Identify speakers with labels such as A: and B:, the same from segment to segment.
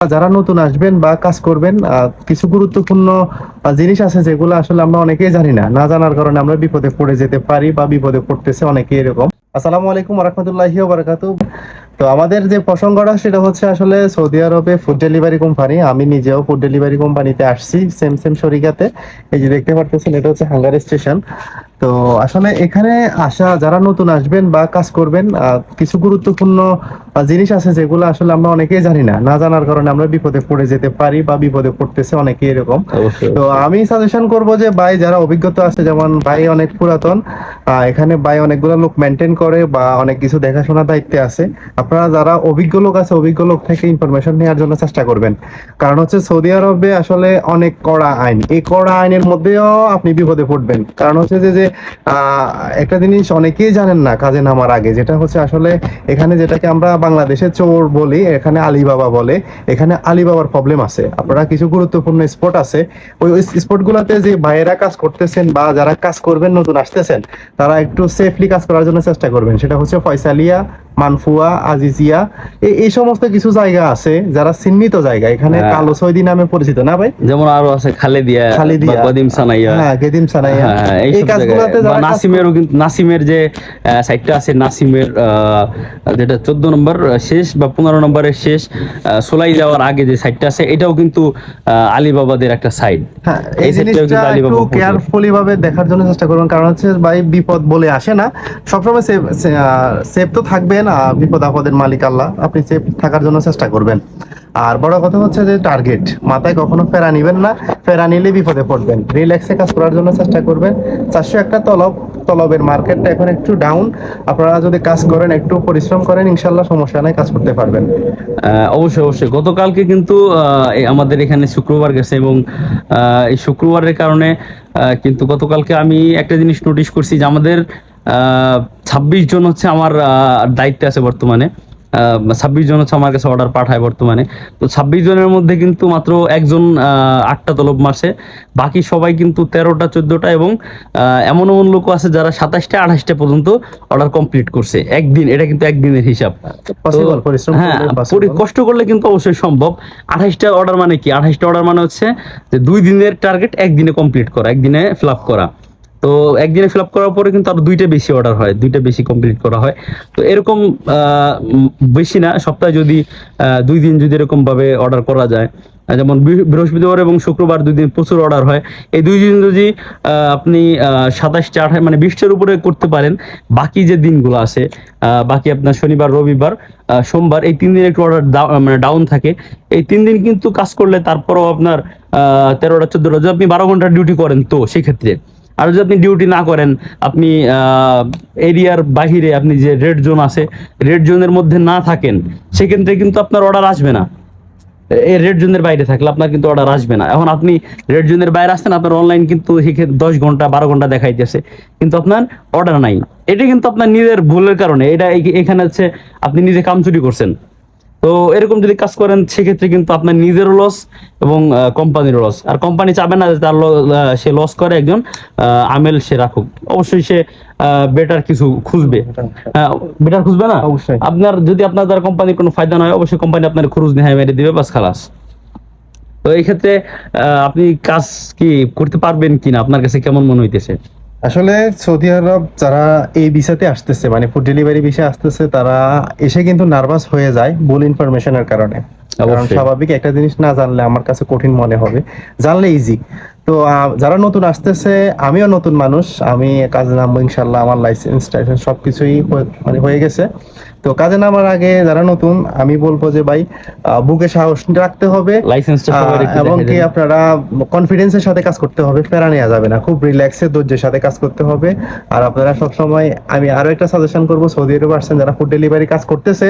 A: যারা নতুন আসবেন বা কাজ করবেন কিছু গুরুত্বপূর্ণ জিনিস আছে যেগুলো আসলে আমরা অনেকেই জানি না। না জানার কারণে আমরা বিপদে পড়ে যেতে পারি বা বিপদে পড়তেছে অনেকেই এরকম। আসসালামু আলাইকুম রহমতুল্লাহি বারাকাতু তো আমাদের যে প্রসঙ্গটা সেটা হচ্ছে আসলে সৌদি আরবে ফুড ডেলিভারি কোম্পানি আমি নিজেও ফুড ডেলিভারি কোম্পানিতে আসছি সেম সেম শরিকাতে। এই যে দেখতে পারতেছেন এটা হচ্ছে হাঙ্গার স্টেশন তো আসলে এখানে আসা যারা নতুন আসবেন বা কাজ করবেন কিছু গুরুত্বপূর্ণ জিনিস আছে যেগুলো আসলে আমরা অনেকেই জানি না। না জানার কারণে আমরা বিপদে পড়ে যেতে পারি বা বিপদে পড়তেছে অনেকেই এরকম। তো আমি সাজেশন করব যে ভাই যারা অভিজ্ঞতা আছে যেমন ভাই অনেক পুরাতন এখানে ভাই অনেকগুলো লোক মেনটেন করে বা অনেক কিছু দেখাশোনা দায়িত্বে আছে আপনারা যারা অভিজ্ঞ লোক আছে, অভিজ্ঞ লোক থেকে ইনফরমেশন নেওয়ার জন্য চেষ্টা করবেন। কারণ হচ্ছে সৌদি আরবে আসলে অনেক কড়া আইন। এই কড়া আইনের মধ্যেও আপনি বিপদে পড়বেন। কারণ হচ্ছে যে যে একটা জিনিস অনেকেই জানেন না কাজে নামার আগে, যেটা হচ্ছে আসলে এখানে যেটাকে আমরা বাংলাদেশে চোর বলি, এখানে আলিবাবা বলে। এখানে আলিবাবার প্রবলেম আছে। আপনারা কিছু গুরুত্বপূর্ণ স্পট আছে। ওই স্পট গুলাতে যে ভাইয়েরা কাজ করতেছেন বা যারা কাজ করবেন, নতুন আসতেছেন, তারা একটু সেফলি কাজ করার জন্য চেষ্টা করবেন। সেটা হচ্ছে ফয়সালিয়া, মানফুয়া আজিজিয়া এই সমস্ত কিছু জায়গা আছে যারা চিহ্নিত জায়গা। এখানে
B: হ্যাঁ।
A: কালো সৈদি নামে পরিচিত না ভাই?
B: যেমন আরও আছে খালেদিয়া
A: খালেদিয়া।
B: কদিম সানাইয়া।
A: হ্যাঁ সানাইয়া।
B: হ্যাঁ, হ্যাঁ,
A: এই কাজগুলোতে
B: জায়গায়।
A: যারা
B: নাসিমেরও কিন্তু নাসিমের যে সাইটটা আছে নাসিমের যেটা চোদ্দ নম্বর শেষ বা পনেরো নম্বরের শেষ সোলাই যাওয়ার আগে যে সাইটটা আছে এটাও কিন্তু আলিবাবাদের একটা সাইট
A: হ্যাঁ
B: এই
A: জিনিসটা একটু কেয়ারফুলি ভাবে দেখার জন্য চেষ্টা করবেন কারণ হচ্ছে ভাই বিপদ বলে আসে না। সবসময় সেফ সেফ তো থাকবেন আর বিপদ আপদের মালিক আল্লাহ, আপনি সেফ থাকার জন্য চেষ্টা করবেন। আর বড় কথা হচ্ছে যে টার্গেট মাথায় কখনো ফেরা নিবেন না, ফেরা নিলে বিপদে পড়বেন। রিল্যাক্সে কাজ করার জন্য চেষ্টা করবেন। চারশো একটা তলব, তলবের মার্কেটটা এখন একটু ডাউন আপনারা যদি কাজ করেন, একটু পরিশ্রম করেন ইনশাল্লাহ সমস্যা নাই, কাজ করতে পারবেন।
B: অবশ্যই অবশ্যই। গতকালকে কিন্তু আমাদের এখানে শুক্রবার গেছে এবং এই শুক্রবারের কারণে কিন্তু গতকালকে আমি একটা জিনিস নোটিশ করছি যে আমাদের ছাব্বিশ জন হচ্ছে আমার দায়িত্বে আছে বর্তমানে। ছাব্বিশ জন হচ্ছে আমার কাছে অর্ডার পাঠায় বর্তমানে। তো ছাব্বিশ জনের মধ্যে কিন্তু মাত্র একজন আটটা তলব মারছে। বাকি সবাই কিন্তু তেরোটা চোদ্দটা এবং এমন এমন লোক আছে যারা সাতাশটা আঠাশটা পর্যন্ত অর্ডার কমপ্লিট করছে। একদিন এটা কিন্তু একদিনের হিসাব। হ্যাঁ। কষ্ট করলে কিন্তু অবশ্যই সম্ভব। আঠাশটা অর্ডার মানে কি? আঠাশটা অর্ডার মানে হচ্ছে যে দুই দিনের টার্গেট একদিনে কমপ্লিট করা একদিনে ফিল আপ করা। তো একদিনে ফিল আপ করার পরে কিন্তু আরও দুইটা বেশি অর্ডার হয়, দুইটা বেশি কমপ্লিট করা হয়। তো এরকম বেশি না, সপ্তাহে যদি দুই দিন যদি এরকম ভাবে অর্ডার করা যায় যেমন বৃহস্পতিবার এবং শুক্রবার দুই দিন প্রচুর অর্ডার হয়। এই দুই দিন যদি আপনি সাতাশটা আঠাশ মানে বিশটার উপরে করতে পারেন, বাকি যে দিনগুলো আছে বাকি আপনার শনিবার, রবিবার সোমবার, এই তিন দিন একটু অর্ডার মানে ডাউন থাকে। এই তিন দিন কিন্তু কাজ করলে তারপরও আপনার তেরোটা, চোদ্দটা, যদি আপনি বারো ঘণ্টা ডিউটি করেন তো, সেক্ষেত্রে। আর যদি আপনি ডিউটি না করেন, আপনি এরিয়ার বাহিরে আপনি যে রেড জোন আছে রেড জোনের মধ্যে না থাকেন, সেক্ষেত্রে কিন্তু আপনার অর্ডার আসবে না। এই রেড জোনের বাইরে থাকলে আপনার কিন্তু অর্ডার আসবে না। এখন আপনি রেড জোনের বাইরে আসছেন আপনার অনলাইন কিন্তু দশ ঘণ্টা, বারো ঘণ্টা দেখাইতেছে। কিন্তু আপনার অর্ডার নাই। এটা কিন্তু আপনার নিজের ভুলের কারণে। এটা এখানে হচ্ছে আপনি নিজে কামচুরি করছেন। তো এরকম যদি কাজ করেন সেক্ষেত্রে কিন্তু আপনার নিজেরও লস এবং কোম্পানিরও লস আর কোম্পানি চাবে না যে তার সে লস করে একজন আমেল সে রাখুক। অবশ্যই সে বেটার কিছু খুঁজবে। বেটার খুঁজবে না?
A: অবশ্যই।
B: আপনার যদি আপনার দ্বারা কোম্পানির কোনো ফায়দা না হয় অবশ্যই কোম্পানি আপনার খরচ নেহায় মেরে দিবে বাস খালাস। তো এই ক্ষেত্রে আহ, আপনি কাজ কি করতে পারবেন কিনা আপনার কাছে কেমন মনে হইতেছে?
A: আসলে সৌদি আরব যারা এই ভিসাতে আসতেছে মানে ফুড ডেলিভারি ভিসা আসতেছে তারা এসে কিন্তু নার্ভাস হয়ে যায় ভুল ইনফরমেশনের কারণে। কারণ স্বাভাবিক একটা জিনিস না জানলে আমার কাছে কঠিন মনে হবে। জানলে ইজি তো যারা নতুন আসতেছে আমিও নতুন মানুষ। আমি কাজে নামবো ইনশাল্লাহ আমার লাইসেন্স টাইসেন্স সবকিছুই মানে হয়ে গেছে। তো কাজে নামার আগে যারা নতুন আমি বলব যে ভাই বুকে সাহস রাখতে হবে
B: লাইসেন্সটা
A: এবং কি। আপনারা কনফিডেন্সের সাথে কাজ করতে হবে প্যারা নেওয়া যাবে না খুব রিল্যাক্সে ধৈর্যের সাথে কাজ করতে হবে আর আপনারা সব সময় আমি আরও একটা সাজেশন করব সৌদি আরবে আসছেন যারা ফুড ডেলিভারি কাজ করতেছে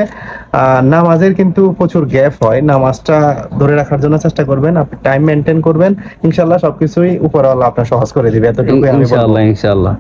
A: নামাজের কিন্তু প্রচুর গ্যাপ হয় নামাজটা ধরে রাখার জন্য চেষ্টা করবেন আপনি টাইম মেনটেন করবেন ইনশাল্লাহ সবকিছুই উপরওয়ালা আপনার সহজ করে দিবে এতটুকু আমি বলব।
B: ইনশাআল্লাহ ইনশাআল্লাহ